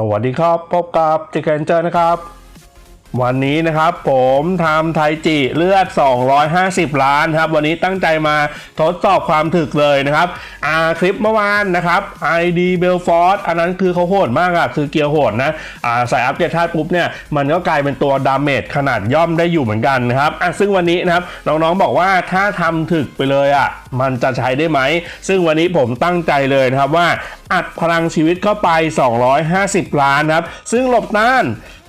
สวัสดีครับ พบกับจิเคนเจอร์นะครับ วันนี้นะครับผมทำไทจิเลือด 250 ล้านครับ วันนี้ตั้งใจมาทดสอบความถึกเลยนะครับอ่าคลิปเมื่อวานนะครับ ID b e l f o r d อันนั้นคือเขาโหดมากอะคือเกียร์โหดนะอ่าใส่อัปเดตธาตุปุ๊บเนี่ย มันก็กลายเป็นตัวดาเมจขนาดย่อมได้อยู่เหมือนกันนะครับอะซึ่งวันนี้นะครับ น้องๆบอกว่าถ้าทำถึกไปเลยอะมันจะใช้ได้ไหม ซึ่งวันนี้ผมตั้งใจเลยนะครับว่าอัดพลังชีวิตเข้าไป 250 ล้านนะครับ ซึ่งหลบต้าน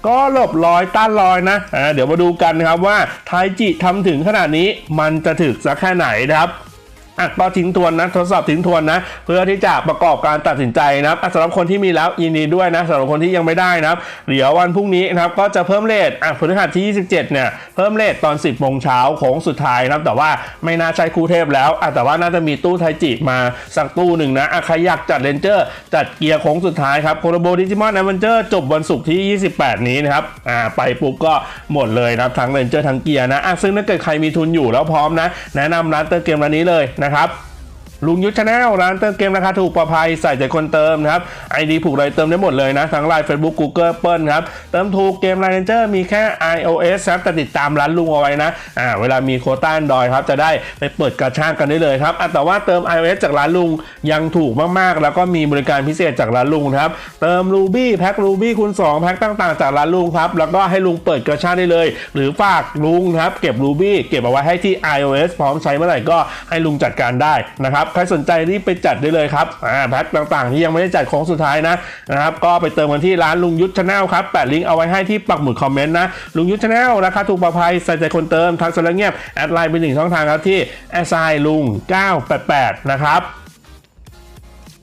ก็หลบลอยต้านลอยนะอ่าเดี๋ยวมาดูกันนะครับว่าไทจิทำถึงขนาดนี้มันจะถึกสักแค่ไหนนะครับ อะก็ทิ้งทวนนะทดสอบทิ้งทวนนะ เพื่อที่จะประกอบการตัดสินใจนะครับสำหรับคนที่มีแล้วยินดีด้วยนะสำหรับคนที่ยังไม่ได้นะครับเดี๋ยววันพรุ่งนี้นะครับก็จะเพิ่มเลทอะพฤหัสที่ 27 เนี่ยเพิ่มเลทตอน 10โมงเช้าโค้งสุดท้ายนะครับแต่ว่าไม่น่าใช่คู่เทพแล้วอะแต่ว่าน่าจะมีตู้ไทจิมาสักตู้หนึ่งนะอะใครอยากจัดเลนเจอร์ จัดเกียร์โค้งสุดท้ายครับโคโรโบดิจิมอนแอเวนเจอร์จบวันศุกร์ที่ 28 นี้นะครับอ่าไปปุ๊บก็หมดเลยนะครับทั้งเลนเจอร์ทั้งเกียร์นะอะซึ่งถ้าเกิดใครมีทุนอยู่แล้วพร้อมนะแนะนำร้านเติมเกมร้านนี้เลยนะครับ ลุงยุทธชาแนลร้านเติมเกมราคาถูกปลอดภัยใส่ใจคนเติมนะครับไอดีผูกไรเติมได้หมดเลยนะ ทั้งไลน์ Facebook Google เปิลครับ เติมถูกเกมไลน์เนเจอร์มีแค่ iOS ครับแต่ติดตามร้านลุงเอาไว้นะอ่าเวลามีโคต้า Android ครับ จะได้ไปเปิดกระชากกันได้เลยครับแต่ว่าเติม iOS จากร้านลุงยังถูกมากๆ แล้วก็มีบริการพิเศษจากร้านลุงครับ เติม Ruby แพ็ค Ruby คูณ2แพ็คต่างๆ จากร้านลุงครับแล้วก็ให้ลุงเปิดกระชากได้เลย หรือฝากลุงครับเก็บ Ruby เก็บเอาไว้ให้ที่ iOS พร้อมใช้เมื่อไหร่ก็ให้ลุงจัดการได้นะครับใครสนใจรีบไปจัดได้เลยครับอ่าแพ็คต่างๆที่ยังไม่ได้จัดของสุดท้ายนะนะครับก็ไปเติมกันที่ร้านลุงยุทธชาแนลครับแปะลิงก์เอาไว้ให้ที่ปักหมุดคอมเมนต์นะลุงยุทธชาแนลราคาถูกปลอดภัยใส่ใจคนเติมทักสลังเงียบแอดไลน์เป็นหนึ่งช่องทางครับที่แอดไซลุง988นะครับ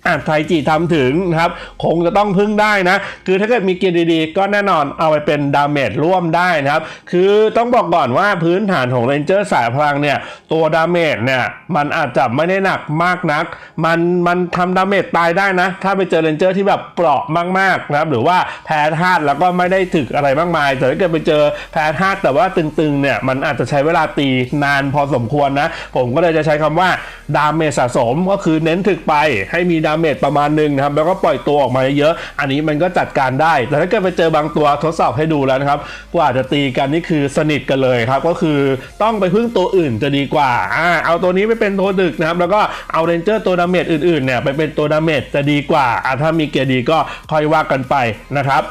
อะไทจิทำถึงนะครับ คงจะต้องพึ่งได้นะ คือถ้าเกิดมีเกียร์ดีๆ ก็แน่นอนเอาไปเป็นดาเมจร่วมได้นะครับ คือต้องบอกก่อนว่าพื้นฐานของเรนเจอร์สายพลังเนี่ย ตัวดาเมจเนี่ย มันอาจจะไม่ได้หนักมากนัก มันมันทำดาเมจตายได้นะ ถ้าไปเจอเรนเจอร์ที่แบบเปราะมากๆนะครับ หรือว่าแพ้ธาตุแล้วก็ไม่ได้ถึกอะไรมากมาย แต่ถ้าเกิดไปเจอแพ้ธาตุแต่ว่าตึงๆเนี่ยมันอาจจะใช้เวลาตีนานพอสมควรนะ ผมก็เลยจะใช้คำว่าดาเมจสะสมก็คือเน้นถึกไปให้มีดาเมจประมาณหนึ่งนะครับแล้วก็ปล่อยตัวออกมาเยอะๆอันนี้มันก็จัดการได้ แต่ถ้าเกิดไปเจอบางตัวทดสอบให้ดูแล้วนะครับกว่าจะตีกันนี่คือสนิทกันเลยครับ ก็คือต้องไปพึ่งตัวอื่นจะดีกว่าอ่าเอาตัวนี้ไปเป็นตัวดึกนะครับ แล้วก็เอาเรนเจอร์ตัวดาเมจอื่นๆเนี่ยไปเป็นตัวดาเมจจะดีกว่าอ่าถ้ามีเกียร์ดีก็ค่อยว่ากันไปนะครับ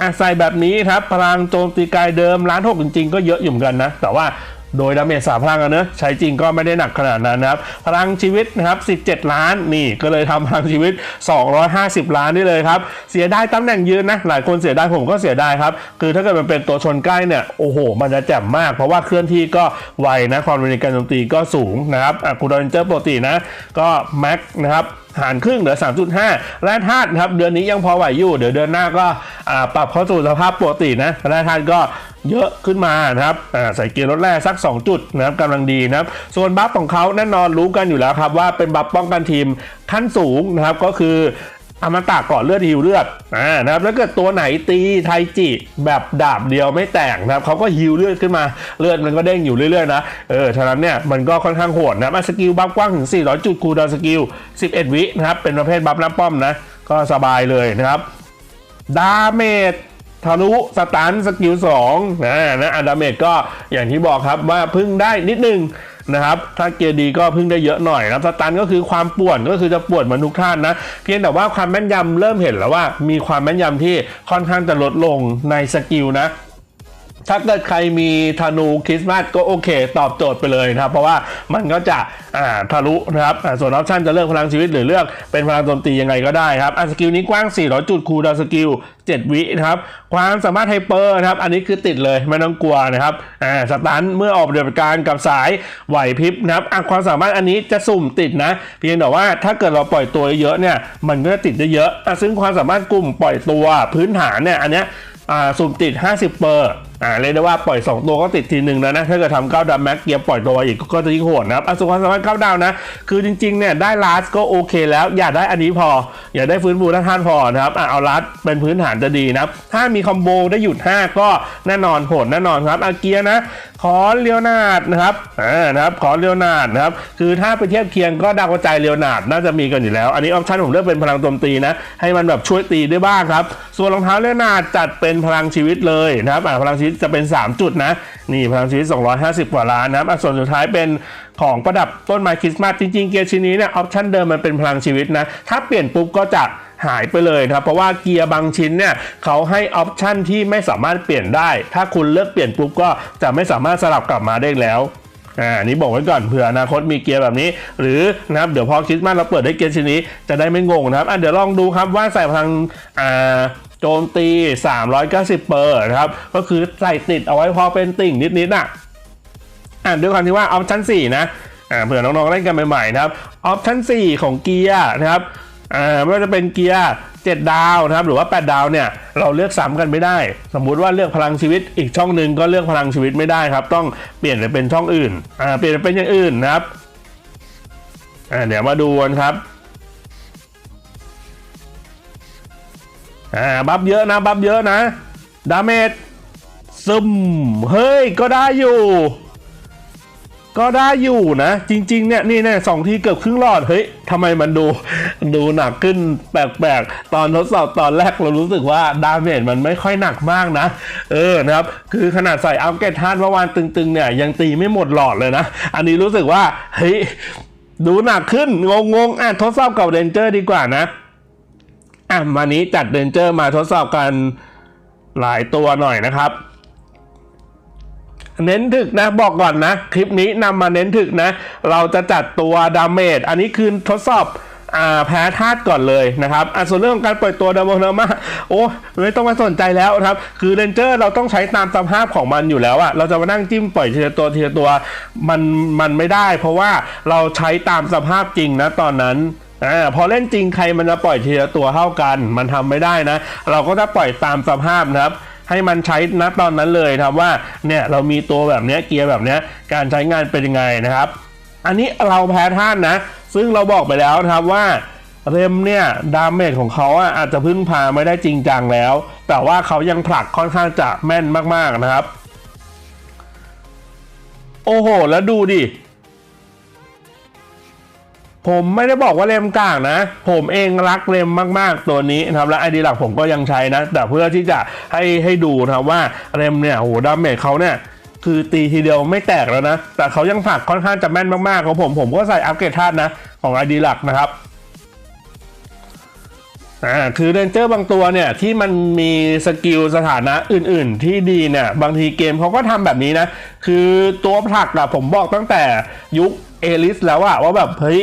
อะใส่แบบนี้ครับพลังโจมตีกายเดิมล้านหกจริงๆก็เยอะอยู่เหมือนกันนะ แต่ว่า โดยดาเมจสามพลังอะเนอะใช้จริงก็ไม่ได้หนักขนาดนั้นนะครับ พลังชีวิตนะครับ 17 ล้านนี่ก็เลยทำพลังชีวิต 250 ล้านได้เลยครับ เสียไดายตำแหน่งยืนนะ หลายคนเสียไดายผมก็เสียไดายครับ คือถ้าเกิดมันเป็นตัวชนใกล้เนี่ยโอ้โห มันจะแจ่มมาก เพราะว่าเคลื่อนที่ก็ไวนะความเร็วในการโจมตีก็สูงนะครับอะคูดอนเจอร์ปกตินะก็แม็กนะครับหารครึ่งเหลือ 3.5 แร่ธาตุนครับเดือนนี้ยังพอไหวอยู่ เดี๋ยวเดือนหน้าก็ปรับเข้าสู่สภาพปกตินะแร่ธาตุก็เยอะขึ้นมานะครับใส่เกียร์รถแร่สัก 2 จุดนะครับกำลังดีนะครับ ส่วนบัฟของเขาแน่นอนรู้กันอยู่แล้วครับว่าเป็นบัฟป้องกันทีมขั้นสูงนะครับก็คือ อมตะเกาะเลือดฮิวเลือดอ่านะครับแล้วเกิดตัวไหนตีไทจิแบบดาบเดียวไม่แตกนะครับเขาก็ฮิวเลือดขึ้นมาเลือดมันก็เด้งอยู่เรื่อยๆนะเออฉะนั้นเนี่ยมันก็ค่อนข้างโหดนะสกิลบัฟกว้างถึง 400 จุดคูดาวสกิล 11 วินะครับเป็นประเภทบัฟน้าป้อมนะก็สบายเลยนะครับดาเมจทะลุสตันสกิล2นะนะอันดาเมจก็อย่างที่บอกครับว่าพึ่งได้นิดนึง นะครับ ถ้าเกียร์ดีก็พึ่งได้เยอะหน่อยนะครับสตันก็คือความปวดก็คือจะปวดเหมือนทุกท่านนะ เพียงแต่ว่าความแม่นยำเริ่มเห็นแล้วว่า มีความแม่นยำที่ค่อนข้างจะลดลงในสกิลนะ ถ้าเกิดใครมีธนูคริสต์มาสก็โอเค ตอบโจทย์ไปเลยนะครับ เพราะว่ามันก็จะอ่าทะลุนะครับส่วนออปชันจะเลือกพลังชีวิตหรือเลือกเป็นพลังโจมตียังไงก็ได้ครับอ่าสกิลนี้กว้าง 400 จุดคูดาวสกิล 7 วินะครับ ความสามารถไฮเปอร์นะครับ อันนี้คือติดเลยไม่ต้องกลัวนะครับอ่าสตันเมื่อออกปฏิบัติการกับสายไหวพริบนะครับอะความสามารถอันนี้จะสุ่มติดนะ เพียงแต่ว่าถ้าเกิดเราปล่อยตัวเยอะเนี่ยมันก็จะติดได้เยอะอะซึ่งความสามารถกลุ่มปล่อยตัวพื้นฐานเนี่ยอันเนี้ยอ่าสุ่มติด 50เปอร์ อ่าเรียกได้ว่าปล่อย 2 ตัวก็ติดทีหนึ่งแล้วนะ ถ้าเกิดทำเก้าดาวแม็กเกียร์ปล่อยตัวอีกก็จะยิ่งโหดนะครับอส่วนความสามารถเก้าดาวนะ คือจริงๆเนี่ยได้ลาสก็โอเคแล้ว อย่าได้อันนี้พอ อย่าได้ฟื้นฟูท่าทานพอนะครับอะเอาลาสเป็นพื้นฐานจะดีนะถ้ามีคอมโบได้หยุด 5 ก็แน่นอนโหดแน่นอนครับอาเกียนะขอเลียวนาดนะครับอ่านะครับขอเลียวนาดนะครับคือถ้าไปเทียบเคียงก็ดาวกระจายเลียวนาดน่าจะมีกันอยู่แล้ว อันนี้ออปชั่นผมเลือกเป็นพลังโจมตีนะให้มันแบบช่วยตีได้บ้างครับส่วนรองเท้าเลียวนาดจัดเป็นพลังชีวิตเลยนะครับอ่าพลังชีวิตจะเป็น 3 จุดนะ นี่พลังชีวิต 250 กว่าล้านนะครับส่วนสุดท้ายเป็นของประดับต้นไม้คริสต์มาสจริงๆ เกียร์ชิ้นนี้เนี่ยออปชั่นเดิมมันเป็นพลังชีวิตนะ ถ้าเปลี่ยนปุ๊บก็จะหายไปเลยนะครับ เพราะว่าเกียร์บางชิ้นเนี่ยเขาให้ออปชันที่ไม่สามารถเปลี่ยนได้ ถ้าคุณเลือกเปลี่ยนปุ๊บก็จะไม่สามารถสลับกลับมาได้แล้วอ่านนี้บอกไว้ก่อนเผื่ออนาคตมีเกียร์แบบนี้ หรือนะครับเดี๋ยวพอคริสต์มาสเราเปิดได้เกียร์ชิ้นนี้จะได้ไม่งงนะครับอะเดี๋ยวลองดูครับว่าใส่พลังอ่า โจมตี 390 เปอร์นะครับ ก็คือใส่ติดเอาไว้พอเป็นติ่งนิดๆอะอ่าด้วยความที่ว่าออปชั่น4นะอ่าเผื่อน้องๆเล่นกันใหม่ๆนะครับออปชั่น4 ของเกียร์นะครับอ่าไม่ว่าจะเป็นเกียร์7ดาวนะครับหรือว่า 8 ดาวเนี่ยเราเลือกซ้ำกันไม่ได้ สมมุติว่าเลือกพลังชีวิตอีกช่องหนึ่งก็เลือกพลังชีวิตไม่ได้ครับ ต้องเปลี่ยนไปเป็นช่องอื่นอ่าเปลี่ยนไปเป็นอย่างอื่นนะครับอ่าเดี๋ยวมาดูกันครับ อ่าบัฟเยอะนะบัฟเยอะนะ ดาเมจซึม เฮ้ย ก็ได้อยู่ ก็ได้อยู่นะ จริง ๆ เนี่ย นี่แน่สองทีเกือบครึ่งหลอด เฮ้ยทำไมมันดู ดูหนักขึ้นแปลกๆ ตอนทดสอบตอนแรกเรารู้สึกว่าดาเมจมันไม่ค่อยหนักมากนะ เออนะครับ คือขนาดใส่อัลเกตทานเมื่อวานตึง ๆ เนี่ย ยังตีไม่หมดหลอดเลยนะ อันนี้รู้สึกว่า เฮ้ย ดูหนักขึ้น งงๆอะทดสอบกับเรนเจอร์ดีกว่านะ อะมานี้จัดเรนเจอร์มาทดสอบกันหลายตัวหน่อยนะครับ เน้นถึกนะบอกก่อนนะ คลิปนี้นำมาเน้นถึกนะ เราจะจัดตัวดาเมจอันนี้คือทดสอบอ่าแพ้ธาตุก่อนเลยนะครับอะส่วนเรื่องของการปล่อยตัวดาโมเนมาโอ้ไม่ต้องมาสนใจแล้วนะครับ คือเรนเจอร์เราต้องใช้ตามสภาพของมันอยู่แล้วอะเราจะมานั่งจิ้มปล่อยทีละตัวทีละตัวมันมันไม่ได้ เพราะว่าเราใช้ตามสภาพจริงนะตอนนั้น อ่าพอเล่นจริงใครมันจะปล่อยทีละตัวเท่ากัน มันทำไม่ได้นะ เราก็จะปล่อยตามสภาพนะครับให้มันใช้ณตอนนั้นเลยครับว่าเนี่ยเรามีตัวแบบนี้เกียร์แบบนี้การใช้งานเป็นยังไงนะครับ อันนี้เราแพ้ท่านนะ ซึ่งเราบอกไปแล้วนะครับว่าเรมเนี่ยดาเมจของเขาอะอาจจะพึ่งพาไม่ได้จริงจังแล้ว แต่ว่าเขายังผลักค่อนข้างจะแม่นมากๆนะครับ โอ้โห แล้วดูดิ ผมไม่ได้บอกว่าเล่มกลางนะ ผมเองรักเล่มมากๆตัวนี้นะครับและไอดีหลักผมก็ยังใช้นะ แต่เพื่อที่จะให้ให้ดูนะครับว่าเล่มเนี่ยโหดาเมจเขาเนี่ยคือตีทีเดียวไม่แตกแล้วนะ แต่เขายังผลักค่อนข้างจะแม่นมากๆของผมผมก็ใส่อัปเกรดธาตุนะ ของไอดีหลักนะครับอ่าคือเรนเจอร์บางตัวเนี่ยที่มันมีสกิลสถานะอื่นๆ ที่ดีเนี่ยบางทีเกมเขาก็ทำแบบนี้นะ คือตัวผลักอะผมบอกตั้งแต่ยุคเอลิสแล้วอะว่าแบบเฮ้ย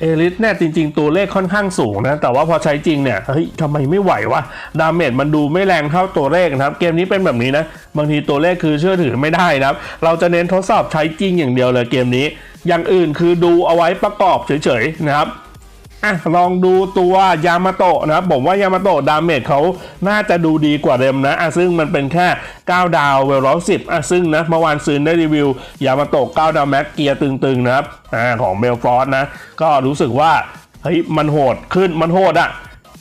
เอลิสเนี่ยจริง ๆ ตัวเลขค่อนข้างสูงนะ แต่ว่าพอใช้จริงเนี่ยเฮ้ยทำไมไม่ไหววะดาเมจมันดูไม่แรงเท่าตัวเลขนะครับ เกมนี้เป็นแบบนี้นะ บางทีตัวเลขคือเชื่อถือไม่ได้นะครับ เราจะเน้นทดสอบใช้จริงอย่างเดียวเลยเกมนี้ อย่างอื่นคือดูเอาไว้ประกอบเฉยๆนะครับ อะลองดูตัวยามาโตะนะครับผมว่ายามาโตะดาเมจเขาน่าจะดูดีกว่าเดิมนะอะซึ่งมันเป็นแค่ 9 ดาวเวลร้อยสิบอะซึ่งนะเมื่อวานซื้อได้รีวิวยามาโตะ9ดาวแม็กเกียร์ตึงๆนะครับอ่าของเบลฟอร์ดนะก็รู้สึกว่าเฮ้ยมันโหดขึ้นมันโหดอะ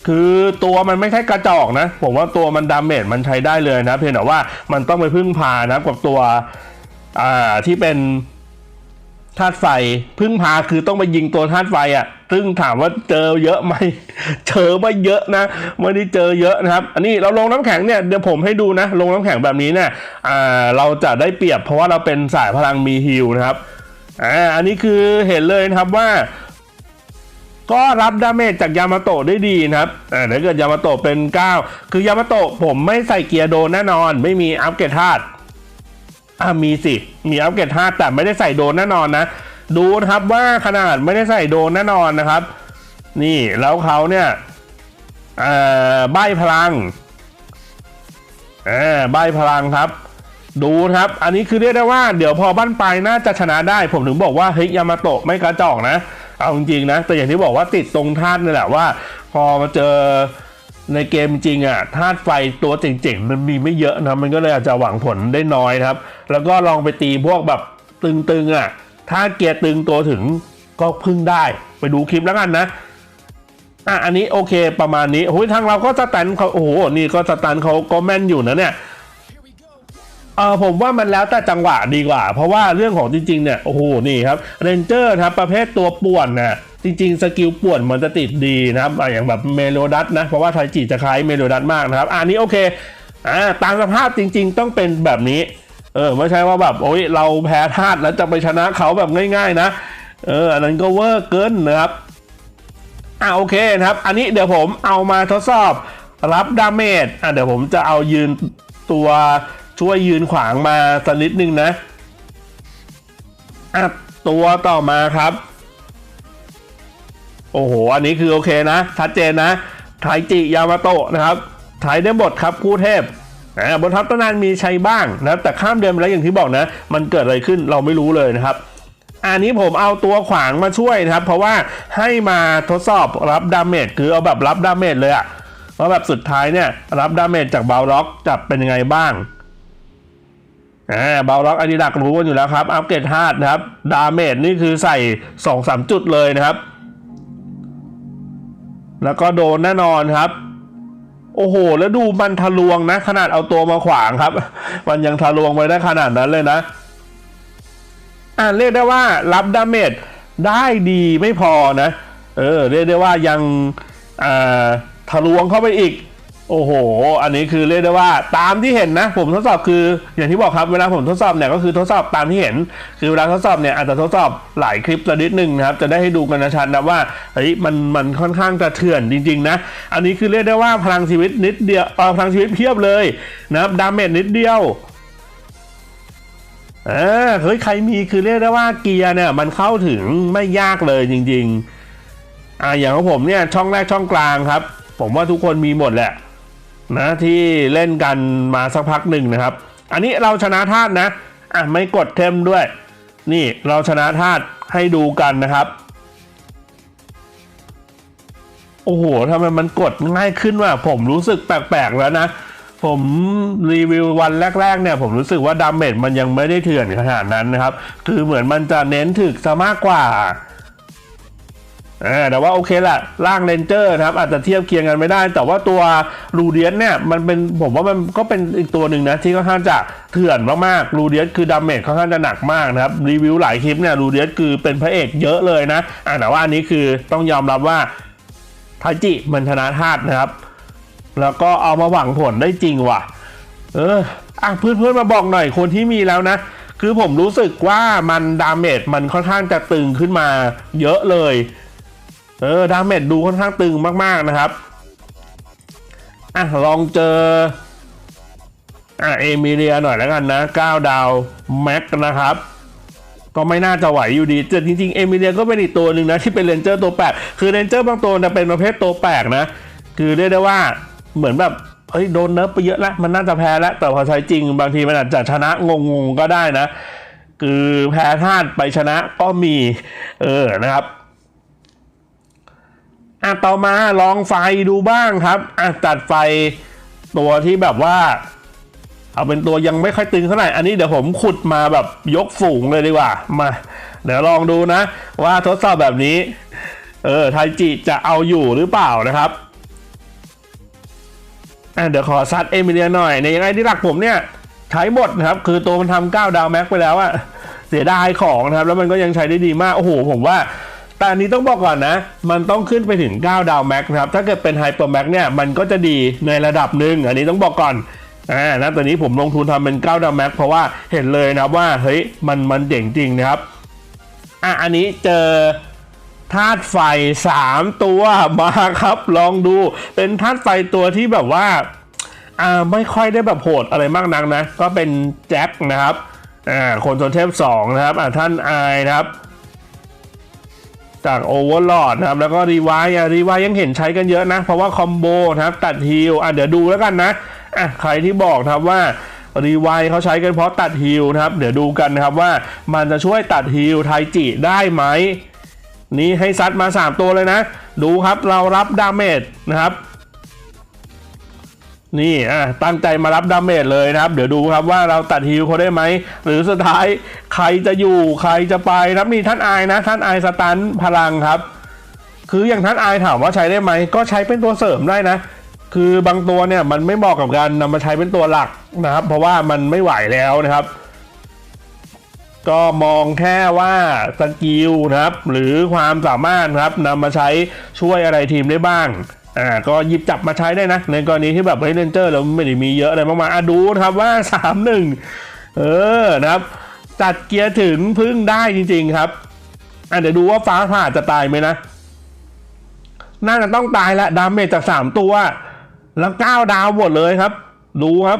คือตัวมันไม่ใช่กระจอกนะ ผมว่าตัวมันดาเมจมันใช้ได้เลยนะ เพียงแต่ว่ามันต้องไปพึ่งพานะกับตัวอ่าที่เป็น ธาตุไฟพึ่งพาคือต้องไปยิงตัวธาตุไฟอะ ซึ่งถามว่าเจอเยอะไหม เจอไม่เยอะนะไม่ได้เจอเยอะนะครับ อันนี้เราลงน้ำแข็งเนี่ยเดี๋ยวผมให้ดูนะ ลงน้ำแข็งแบบนี้เนี่ยอ่าเราจะได้เปรียบเพราะว่าเราเป็นสายพลังมีฮิลนะครับอ่าอันนี้คือเห็นเลยนะครับว่า ก็รับดาเมจจากยามาโตะได้ดีนะครับอ่าถ้าเกิดยามาโตะเป็น 9 คือยามาโตะผมไม่ใส่เกียร์โดนแน่นอน ไม่มีอัปเกรดธาตุ อ่ามีสิ มีอัปเกรดธาแต่ไม่ได้ใส่โดนแน่นอนนะ ดูนะครับว่าขนาดไม่ได้ใส่โดนแน่นอนนะครับ นี่แล้วเขาเนี่ยเอ่อใบพลังเออใบพลังครับ ดูครับ อันนี้คือเรียกได้ว่าเดี๋ยวพอบ้านปลายน่าจะชนะได้ ผมถึงบอกว่าเฮ้ยยามาโตะไม่กระจอกนะ เอาจริงๆนะ แต่อย่างที่บอกว่าติดตรงธาตุนี่แหละว่า พอมาเจอ ในเกมจริงอะธาตุไฟตัวเจ๋งๆ มันมีไม่เยอะนะมันก็เลยอาจจะหวังผลได้น้อยนะครับ แล้วก็ลองไปตีพวกแบบตึงๆอะถ้าเกียร์ตึงตัวถึงก็พึ่งได้ไปดูคลิปแล้วกันนะอะอันนี้โอเคประมาณนี้โอ้ยทางเราก็สแตันเขาโอ้โหนี่ก็สแตันเขาก็แม่นอยู่นะเนี่ย เออผมว่ามันแล้วแต่จังหวะดีกว่า เพราะว่าเรื่องของจริงๆเนี่ยโอ้โหนี่ครับเรนเจอร์ครับประเภทตัวป่วนนะจริงๆ สกิลป่วนมันจะติดดีนะครับอย่างแบบเมโลดัสนะ เพราะว่าไทจิจะคล้ายเมโลดัสมากนะครับอันนี้โอเคอ่าตามสภาพจริง ๆ ต้องเป็นแบบนี้ เออไม่ใช่ว่าแบบโอ้ยเราแพ้ธาตุแล้วจะไปชนะเขาแบบง่ายๆนะเอออันนั้นก็เวอร์เกินนะครับอ่าโอเคนะครับ อันนี้เดี๋ยวผมเอามาทดสอบรับดาเมจอะเดี๋ยวผมจะเอายืนตัว ช่วยยืนขวางมาสักนิดนึงนะอะตัวต่อมาครับ โอ้โห อันนี้คือโอเคนะ ชัดเจนนะไทจิยามาโตะนะครับไทยได้บทครับคู่เทพอ่าบนทัพตำนานมีใช้บ้างนะแต่ข้ามเดือนไปแล้วอย่างที่บอกนะ มันเกิดอะไรขึ้นเราไม่รู้เลยนะครับ อันนี้ผมเอาตัวขวางมาช่วยนะครับ เพราะว่าให้มาทดสอบรับดาเมจคือเอาแบบรับดาเมจเลยอะว่าแบบสุดท้ายเนี่ยรับดาเมจจากบาล็อกจะเป็นยังไงบ้าง อ่าบาล็อกอันนี้ดักรู้กันอยู่แล้วครับ อัปเกรดธาตุนะครับ ดาเมจนี่คือใส่สองสามจุดเลยนะครับ แล้วก็โดนแน่นอนครับ โอ้โห แล้วดูมันทะลวงนะ ขนาดเอาตัวมาขวางครับ มันยังทะลวงไปได้ขนาดนั้นเลยนะ อ่าเรียกได้ว่ารับดาเมจได้ดีไม่พอนะ เออ เรียกได้ว่ายังอ่าทะลวงเข้าไปอีก โอ้โห อันนี้คือเรียกได้ว่าตามที่เห็นนะ ผมทดสอบคืออย่างที่บอกครับเวลาผมทดสอบเนี่ยก็คือทดสอบตามที่เห็น คือเวลาทดสอบเนี่ยอาจจะทดสอบหลายคลิปละนิดนึงนะครับจะได้ให้ดูกันชัดนะว่าเฮ้ยมันมันค่อนข้างจะเถื่อนจริง ๆ นะ อันนี้คือเรียกได้ว่าพลังชีวิตนิดเดียวพลังชีวิตเพียบเลยนะครับดาเมจนิดเดียวอ่าเฮ้ยใครมีคือเรียกได้ว่าเกียร์เนี่ยมันเข้าถึงไม่ยากเลยจริง ๆอ่าอย่างของผมเนี่ยช่องแรกช่องกลางครับ ผมว่าทุกคนมีหมดแหละ นะที่เล่นกันมาสักพักหนึ่งนะครับ อันนี้เราชนะธาตุนะอะไม่กดเทมด้วย นี่เราชนะธาตุให้ดูกันนะครับ โอ้โหทำไมมันกดง่ายขึ้นว่ะผมรู้สึกแปลกๆแล้วนะ ผมรีวิววันแรกๆเนี่ย ผมรู้สึกว่าดาเมจมันยังไม่ได้เถื่อนขนาดนั้นนะครับ คือเหมือนมันจะเน้นถึกซะมากกว่า แต่ว่าโอเคแหละร่างเรนเจอร์นะครับอาจจะเทียบเคียงกันไม่ได้ แต่ว่าตัวรูเดียสเนี่ยมันเป็นผมว่ามันก็เป็นอีกตัวหนึ่งนะที่ค่อนข้างจะเถื่อนมากๆรูเดียสคือดาเมจค่อนข้างจะหนักมากนะครับรีวิวหลายคลิปเนี่ยรูเดียสคือเป็นพระเอกเยอะเลยนะแต่ว่าอันนี้คือต้องยอมรับว่าทาจิมันชนะธาตุนะครับ แล้วก็เอามาหวังผลได้จริงว่ะ เอออะเพื่อนๆมาบอกหน่อยคนที่มีแล้วนะคือผมรู้สึกว่ามันดาเมจมันค่อนข้างจะตึงขึ้นมาเยอะเลย เออดาเมจดูค่อนข้างตึงมาก ๆ นะครับอะลองเจออะเอมิเลียหน่อยแล้วกันนะ9ดาวแม็กนะครับก็ไม่น่าจะไหวอยู่ดีแต่จริงๆ เอมิเลียก็เป็นอีกตัวหนึ่งนะ ที่เป็นเรนเจอร์ตัวแปลกคือเรนเจอร์บางตัวจะเป็นประเภทตัวแปลกนะ คือเรียกได้ว่าเหมือนแบบเฮ้ยโดนเนิร์ฟไปเยอะแล้วมันน่าจะแพ้แล้ว แต่พอใช้จริง บางทีมันอาจจะชนะงงๆก็ได้นะ คือแพ้ธาตุไปชนะก็มี เออนะครับ อะต่อมาลองไฟดูบ้างครับอะจัดไฟตัวที่แบบว่า เอาเป็นตัวยังไม่ค่อยตึงเท่าไหร่อันนี้เดี๋ยวผมขุดมาแบบยกฝูงเลยดีกว่ามา เดี๋ยวลองดูนะ ว่าทดสอบแบบนี้ เออไทจิจะเอาอยู่หรือเปล่านะครับอะเดี๋ยวขอซัดเอมิเลียหน่อยในยังไงที่หลักผมเนี่ยใช้หมดนะครับ คือตัวมันทำเก้าดาวแม็กไปแล้วอะเสียดายของนะครับ แล้วมันก็ยังใช้ได้ดีมาก โอ้โห ผมว่า แต่อันนี้ต้องบอกก่อนนะ มันต้องขึ้นไปถึง 9 ดาวแม็กนะครับ ถ้าเกิดเป็นไฮเปอร์แม็กเนี่ย มันก็จะดีในระดับหนึ่ง อันนี้ต้องบอกก่อน อ่า นะตอนนี้ผมลงทุนทำเป็น 9 ดาวแม็กเพราะว่าเห็นเลยนะว่า เฮ้ย มัน มันเจ๋งจริงนะครับ อะ อันนี้เจอธาตุไฟ 3 ตัวมาครับ ลองดู เป็นธาตุไฟตัวที่แบบว่า อ่า ไม่ค่อยได้แบบโหดอะไรมากนักนะ ก็เป็นแจ็คนะครับ อ่า คนโซนเทพ2นะครับ อ่าท่านไอนะครับ จากโอเวอร์ลดนะครับ แล้วก็รีไวอะรีไวยังเห็นใช้กันเยอะนะ เพราะว่าคอมโบนะครับ ตัดฮิลอะเดี๋ยวดูแล้วกันนะอะใครที่บอกนะครับว่ารีไวเขาใช้กันเพราะตัดฮิลนะครับ เดี๋ยวดูกันนะครับว่ามันจะช่วยตัดฮิลไทจิได้ไหม นี่ให้ซัดมา 3 ตัวเลยนะ ดูครับเรารับดาเมจนะครับ นี่อะตั้งใจมารับดาเมจเลยนะครับ เดี๋ยวดูครับว่าเราตัดฮิวเขาได้ไหม หรือสุดท้ายใครจะอยู่ใครจะไปนะครับนี่ท่านอายนะ ท่านอายสตันพลังครับ คืออย่างท่านอายถามว่าใช้ได้ไหม ก็ใช้เป็นตัวเสริมได้นะ คือบางตัวเนี่ยมันไม่เหมาะกับการนำมาใช้เป็นตัวหลักนะครับ เพราะว่ามันไม่ไหวแล้วนะครับ ก็มองแค่ว่าสกิลนะครับ หรือความสามารถครับนำมาใช้ช่วยอะไรทีมได้บ้าง อ่าก็หยิบจับมาใช้ได้นะ ในกรณีที่แบบเฮ้ยเลนเจอร์เราไม่ได้มีเยอะอะไรมากมายอะดูนะครับว่า 3-1 เออนะครับ จัดเกียร์ถึงพึ่งได้จริง ๆ ครับอะเดี๋ยวดูว่าฟ้าผ่าจะตายไหมนะ น่าจะต้องตายละดาเมจจาก3ตัว แล้ว9ดาวหมดเลยครับ ดูครับ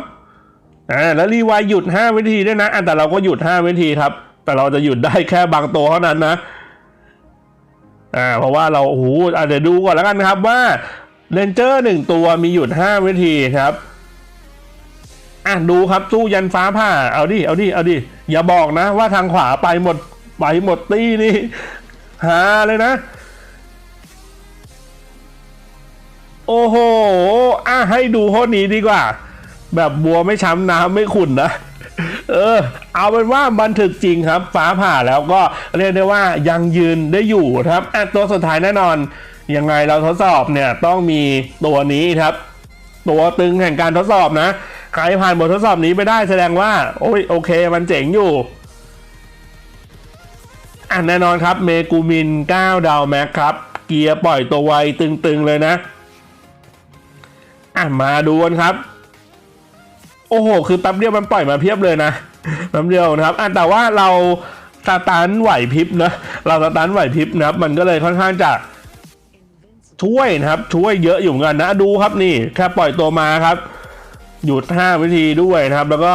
อ่าแล้วรีวายหยุด5วิธีด้วยนะอะแต่เราก็หยุด5วิธีครับ แต่เราจะหยุดได้แค่บางตัวเท่านั้นนะ อ่าเพราะว่าเราโอ้โหอะเดี๋ยวดูก่อนแล้วกันนะครับว่าเรนเจอร์หนึ่งตัวมีหยุด5วิธีครับอะดูครับสู้ยันฟ้าผ่า เอาดิ เอาดิ เอาดิ อย่าบอกนะว่าทางขวาไปหมด ไปหมดตี้นี่หาเลยนะ โอ้โห อะให้ดูโคตรนี้ดีกว่า แบบบัวไม่ช้ำน้ำไม่ขุ่นนะ เออ เอาเป็นว่าบันทึกจริงครับ ฟ้าผ่าแล้วก็เรียกได้ว่ายังยืนได้อยู่ครับอะตัวสุดท้ายแน่นอน ยังไงเราทดสอบเนี่ยต้องมีตัวนี้ครับ ตัวตึงแห่งการทดสอบนะ ใครผ่านบททดสอบนี้ไปได้แสดงว่า โอ้ยโอเคมันเจ๋งอยู่อะแน่นอนครับเมกูมิน 9 ดาวแม็กครับ เกียร์ปล่อยตัวไวตึงๆเลยนะ อะมาดูกันครับ โอ้โห คือแป๊บเดียวมันปล่อยมาเพียบเลยนะแป๊บเดียวนะครับอะแต่ว่าเราสตันไหวพริบนะเราสตันไหวพริบนะครับ มันก็เลยค่อนข้างจะช่วยนะครับช่วยเยอะอยู่เหมือนกันนะดูครับนี่แค่ปล่อยตัวมาครับ หยุด5วิธีด้วยนะครับ แล้วก็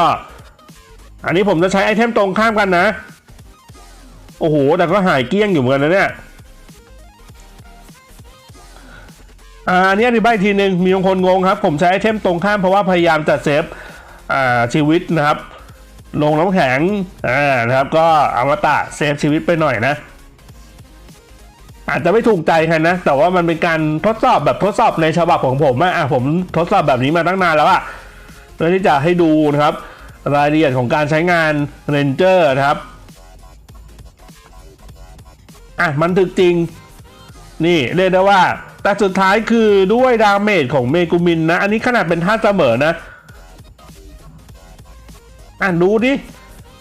อันนี้ผมจะใช้ไอเทมตรงข้ามกันนะ โอ้โห แต่ก็หายเกี้ยงอยู่เหมือนกันนะเนี่ยอันนี้อธิบายทีหนึ่งมีบางคนงงครับ ผมใช้ไอเทมตรงข้ามเพราะว่าพยายามจะเซฟ ชีวิตนะครับ ลงน้ำแข็งอ่านะครับ ก็อมตะเซฟชีวิตไปหน่อยนะ อาจจะไม่ถูกใจใครนะ แต่ว่ามันเป็นการทดสอบแบบทดสอบในฉบับของผมอะอะผมทดสอบแบบนี้มาตั้งนานแล้วอะเพื่อที่จะให้ดูนะครับ รายละเอียดของการใช้งานเรนเจอร์นะครับอะมันถึกจริง นี่เรียกได้ว่า แต่สุดท้ายคือด้วยดาเมจของเมกุมินนะ อันนี้ขนาดเป็นท่าเสมอนะ อะดูดิ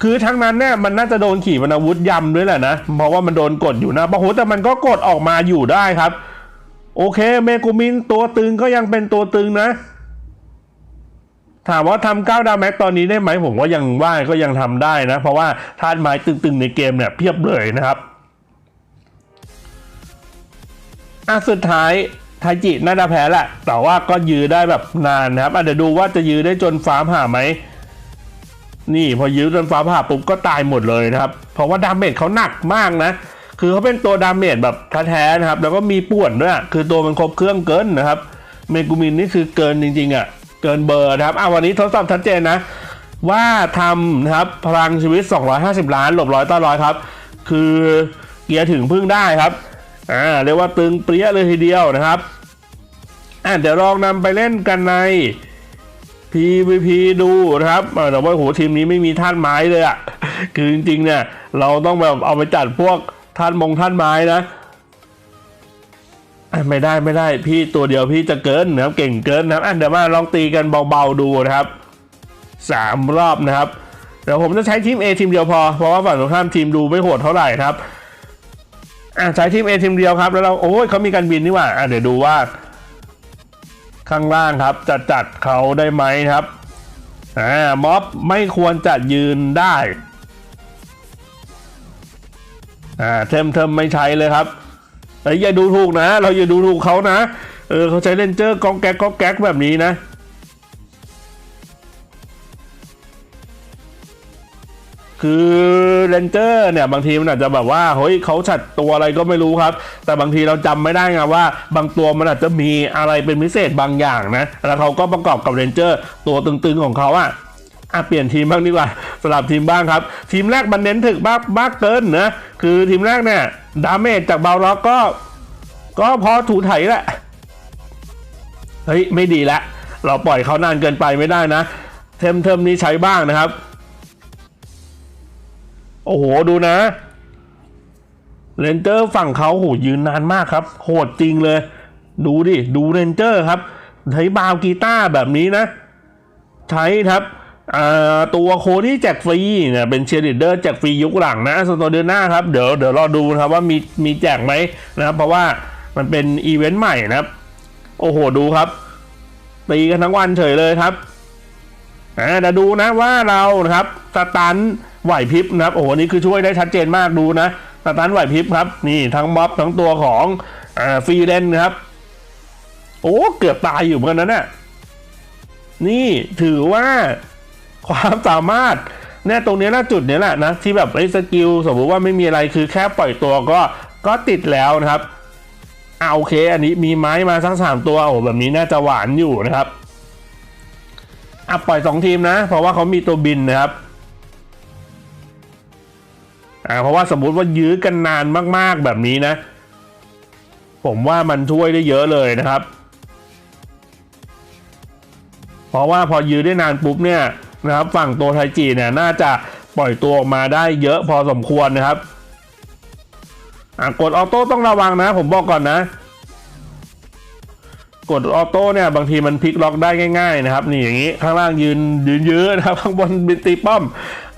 คือทั้งนั้นเนี่ยมันน่าจะโดนขี่ปนาวุธยำด้วยแหละนะ เพราะว่ามันโดนกดอยู่นะโอ้โหแต่มันก็กดออกมาอยู่ได้ครับ โอเค เมกุมินตัวตึงก็ยังเป็นตัวตึงนะ ถามว่าทำก้าวดาวแม็กตอนนี้ได้ไหมผมว่ายังว่าก็ยังทำได้นะ เพราะว่าธาตุไม้ตึงๆในเกมเนี่ยเพียบเลยนะครับอะสุดท้ายไทจิน่าจะแพ้แหละ แต่ว่าก็ยื้อได้แบบนานนะครับอะเดี๋ยวดูว่าจะยื้อได้จนฟ้าผ่าไหม นี่พอยื้อจนฟ้าผ่าปุ๊บก็ตายหมดเลยนะครับ เพราะว่าดาเมจเขาหนักมากนะ คือเขาเป็นตัวดาเมจแบบแท้ๆนะครับ แล้วก็มีป่วนด้วย คือตัวมันครบเครื่องเกินนะครับ เมกูมินนี่คือเกินจริงๆอะ เกินเบอร์นะครับอะวันนี้ทดสอบชัดเจนนะ ว่าทำนะครับพลังชีวิต 250 ล้านหลบร้อยต้านร้อยครับ คือเกียร์ถึงพึ่งได้ครับ อ่าเรียกว่าตึงเปรี้ยเลยทีเดียวนะครับ อ่าเดี๋ยวลองนำไปเล่นกันใน PVP ดูนะครับแต่ว่าโหทีมนี้ไม่มีท่านไม้เลยอะคือจริงๆเนี่ยเราต้องแบบเอาไปจัดพวกท่านมงท่านไม้นะอะไม่ได้ไม่ได้พี่ตัวเดียวพี่จะเกินนะครับเก่งเกินนะครับอะเดี๋ยวมาลองตีกันเบาๆดูนะครับสามรอบนะครับเดี๋ยวผมจะใช้ทีม A ทีมเดียวพอเพราะว่าฝั่งตรงข้ามทีมดูไม่โหดเท่าไหร่ครับอะใช้ทีม A ทีมเดียวครับแล้วเราโอ้ยเขามีการบินนี่หว่าอะเดี๋ยวดูว่า ข้างล่างครับ จะจัดเขาได้ไหมครับอ่าม็อบไม่ควรจะยืนได้อ่าเทมเทมไม่ใช้เลยครับเอ้ยอย่าดูถูกนะ เราอย่าดูถูกเขานะเออเขาใช้เลนเจอร์กองแก๊กกองแก๊กแบบนี้นะ คือเรนเจอร์เนี่ยบางทีมันอาจจะแบบว่าเฮ้ยเขาฉัดตัวอะไรก็ไม่รู้ครับ แต่บางทีเราจำไม่ได้ไงว่า บางตัวมันอาจจะมีอะไรเป็นพิเศษบางอย่างนะแล้วเขาก็ประกอบกับเรนเจอร์ตัวตึงๆของเขาอะอะเปลี่ยนทีมบ้างดีกว่าสลับทีมบ้างครับ ทีมแรกมันเน้นถึกมากมากเกินนะคือทีมแรกเนี่ยดาเมจจากเบาล็อกก็ ก็พอถูไถแหละเฮ้ยไม่ดีละเราปล่อยเขานานเกินไปไม่ได้นะ เทมเทมนี้ใช้บ้างนะครับ โอ้โห ดูนะเรนเจอร์ฝั่งเขาโหยืนนานมากครับ โหดจริงเลย ดูดิ ดูเรนเจอร์ครับ ใช้บาวกีตาร์แบบนี้นะ ใช้ครับตัวโคที่แจกฟรีเนี่ยเป็นเชียร์ลีดเดอร์แจกฟรียุคหลังนะส่วนตัวเดือนหน้าครับ เดี๋ยวเดี๋ยวรอดูนะครับว่ามีมีแจกไหมนะครับ เพราะว่ามันเป็นอีเวนต์ใหม่นะครับ โอ้โหดูครับ ตีกันทั้งวันเฉยเลยครับอ่าเดี๋ยวดูนะว่าเรานะครับสตัน ไหวพริบนะครับโอ้โหนี่คือช่วยได้ชัดเจนมากดูนะสตันไหวพริบครับ นี่ทั้งม็อบทั้งตัวของอ่าฟรีเลนนะครับ โอ้เกือบตายอยู่เหมือนกันนะเนี่ยนี่ถือว่าความสามารถเนี่ยตรงนี้นะจุดนี้แหละนะที่แบบไอ้สกิลสมมติว่าไม่มีอะไรคือแค่ปล่อยตัวก็ก็ติดแล้วนะครับอ่าโอเค อันนี้มีไม้มาสักสามตัวโอ้แบบนี้น่าจะหวานอยู่นะครับอะปล่อยสองทีมนะ เพราะว่าเขามีตัวบินนะครับ อ่าเพราะว่าสมมุติว่ายื้อกันนานมากๆแบบนี้นะ ผมว่ามันช่วยได้เยอะเลยนะครับ เพราะว่าพอยื้อได้นานปุ๊บเนี่ยนะครับ ฝั่งตัวไทจีเนี่ยน่าจะปล่อยตัวออกมาได้เยอะพอสมควรนะครับอะกดออโต้ต้องระวังนะ ผมบอกก่อนนะ กดออโต้เนี่ยบางทีมันพลิกล็อกได้ง่ายๆนะครับ นี่อย่างนี้ข้างล่างยืนยืนยืนนะครับข้างบนบินตีป้อม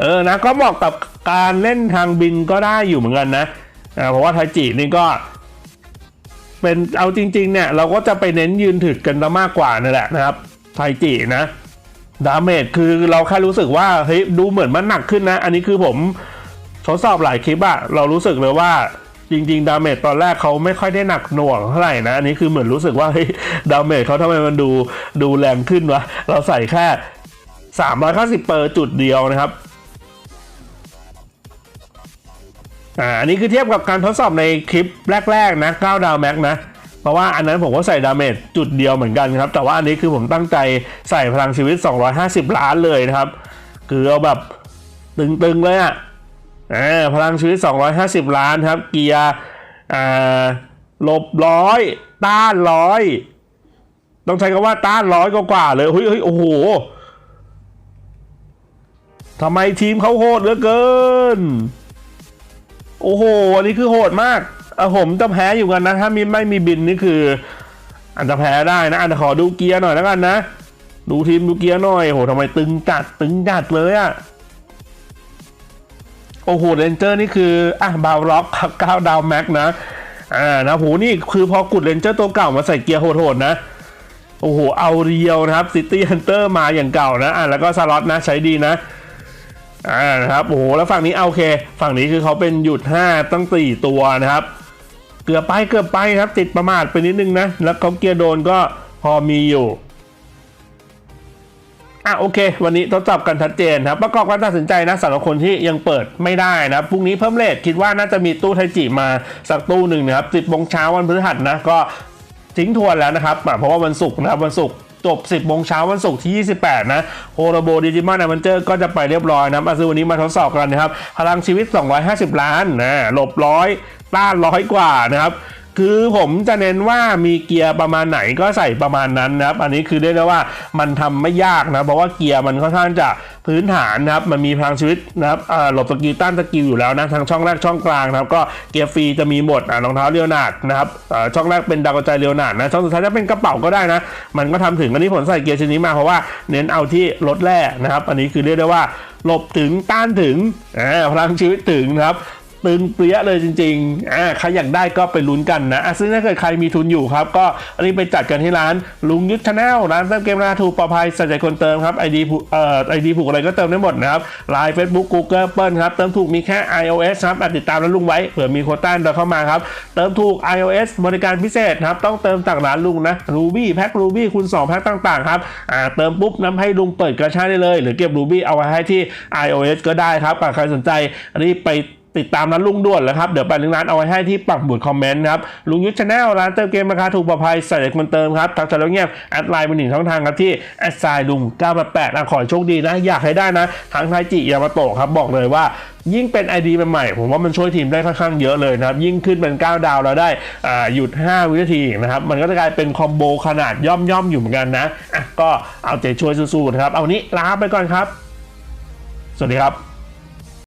เออนะก็เหมาะกับ การเล่นทางบินก็ได้อยู่เหมือนกันนะเพราะว่าไทจินี่ก็เป็นเอาจริงๆเนี่ยเราก็จะไปเน้นยืนถึกกันซะมากกว่านั่นแหละนะครับไทจินะดาเมจคือเราแค่รู้สึกว่าเฮ้ยดูเหมือนมันหนักขึ้นนะ อันนี้คือผมทดสอบหลายคลิปอะเรารู้สึกเลยว่าจริงๆดาเมจตอนแรกเขาไม่ค่อยได้หนักหน่วงเท่าไหร่นะ อันนี้คือเหมือนรู้สึกว่าเฮ้ยดาเมจเขาทำไมมันดูดูแรงขึ้นวะ เราใส่แค่390เปอร์จุดเดียวนะครับ อ่าอันนี้คือเทียบกับการทดสอบในคลิปแรก ๆ นะ 9 ดาวแม็กนะ เพราะว่าอันนั้นผมก็ใส่ดาเมจจุดเดียวเหมือนกันครับ แต่ว่าอันนี้คือผมตั้งใจใส่พลังชีวิต 250 ล้านเลยนะครับ คือเอาแบบตึง ๆ เลยอะ่ะอ่าพลังชีวิต 250 ล้านครับ เกียร์อ่าหลบร้อยต้านร้อยต้องใช้คำว่าต้านร้อยกว่าเลยเฮ้ยเฮ้ยโอ้โหทำไมทีมเขาโหดเหลือเกิน โอ้โห อันนี้คือโหดมากอะผมจะแพ้อยู่กันนะ ถ้ามีไม่มีบินนี่คืออาจจะแพ้ได้นะอาจจะขอดูเกียร์หน่อยแล้วกันนะ ดูทีมดูเกียร์หน่อยโหทำไมตึงจัดตึงจัดเลยอะโอ้โหเรนเจอร์นี่คืออะบาวล็อกครับก้าวดาวแม็กนะอ่านะโหนี่คือพอกุดเรนเจอร์ตัวเก่ามาใส่เกียร์โหดๆนะโอ้โหเอาเรียวนะครับซิตี้ฮันเตอร์มาอย่างเก่านะอะแล้วก็สล็อตนะใช้ดีนะ อ่านะครับโอ้โหแล้วฝั่งนี้เอาโอเค ฝั่งนี้คือเขาเป็นหยุด 5 ตั้งสี่ตัวนะครับ เกือบไปเกือบไปครับ ติดประมาทไปนิดนึงนะ แล้วเขาเกียร์โดนก็พอมีอยู่อะโอเค วันนี้ทดสอบกันชัดเจนครับ ประกอบการตัดสินใจนะสำหรับคนที่ยังเปิดไม่ได้นะพรุ่งนี้เพิ่มเลทคิดว่าน่าจะมีตู้ไทจิมาสักตู้หนึ่งนะครับสิบโมงเช้าวันพฤหัสนะก็ทิ้งทวนแล้วนะครับเพราะว่าวันศุกร์นะครับวันศุกร์ จบ 10โมงเช้าวันศุกร์ที่ 28 นะโฮโรโบดิจิมอนแอเวนเจอร์ก็จะไปเรียบร้อยนะมาซื้อวันนี้มาทดสอบกันนะครับ พลังชีวิต 250 ล้านนะหลบร้อยต้านร้อยกว่านะครับ คือผมจะเน้นว่ามีเกียร์ประมาณไหนก็ใส่ประมาณนั้นนะครับ อันนี้คือเรียกได้ว่ามันทำไม่ยากนะ เพราะว่าเกียร์มันค่อนข้างจะพื้นฐานนะครับ มันมีพลังชีวิตนะครับหลบสกิลต้านสกิลอยู่แล้วนะทางช่องแรกช่องกลางนะครับ ก็เกียร์ฟรีจะมีหมดรองเท้าเรียวนาดนะครับช่องแรกเป็นดาวกระจายเรียวนาดนะช่องสุดท้ายจะเป็นกระเป๋าก็ได้นะ มันก็ทำถึงอันนี้ผมใส่เกียร์ชนิดนี้มาเพราะว่าเน้นเอาที่รถแร่นะครับ อันนี้คือเรียกได้ว่าหลบถึงต้านถึงพลังชีวิตถึงนะครับ ตึงเปรี้ยเลยจริงๆอ่าใครอยากได้ก็ไปลุ้นกันนะอะซึ่งถ้าเกิดใครมีทุนอยู่ครับ ก็อันนี้ไปจัดกันที่ร้านลุงยุทธชาแนลร้านเติมเกมราคาถูกปลอดภัยใส่ใจคนเติมครับไอดีเอ่อไอดีผูกอะไรก็เติมได้หมดนะครับไลน์เฟซบุ๊กกูเกิลเปิลครับเติมถูกมีแค่ iOS ครับติดตามแล้วลุงไว้เผื่อมีโคต้าเดินเข้ามาครับ เติมถูก iOS บริการพิเศษครับต้องเติมจากร้านลุงนะ Ruby แพ็ค Ruby คูณ2แพ็คต่างๆครับอ่าเติมปุ๊บน้ำให้ลุงเปิดกระชาได้เลย หรือเก็บ Ruby เอาไว้ให้ที่ iOS ก็ได้ครับใครสนใจรีบไป ติดตามร้านลุงด่วนแล้วครับ เดี๋ยวแปลิงก์ร้านเอาไว้ให้ที่ปักหมุดคอมเมนต์นะครับ ลุงยุทธชาแนลร้านเติมเกมราคาถูกปลอดภัยใส่เด็กมันเติมครับทักทายแล้วเงียบแอดไลน์เป็นหนึ่งช่องทางครับที่แอดไซน์ลุง988อะขอโชคดีนะ อยากให้ได้นะทางไทจิยามาโตะครับบอกเลยว่ายิ่งเป็น ID ใหม่ๆผมว่ามันช่วยทีมได้ค่อนข้างเยอะเลยนะครับ ยิ่งขึ้นเป็น 9 ดาวแล้วได้อ่าหยุด 5 วินาทีนะครับ มันก็จะกลายเป็นคอมโบขนาดย่อมย่อมๆอยู่เหมือนกันนะอะก็เอาใจช่วยสู้ๆนะครับ เอานี้ลาไปก่อนครับ สวัสดีครับ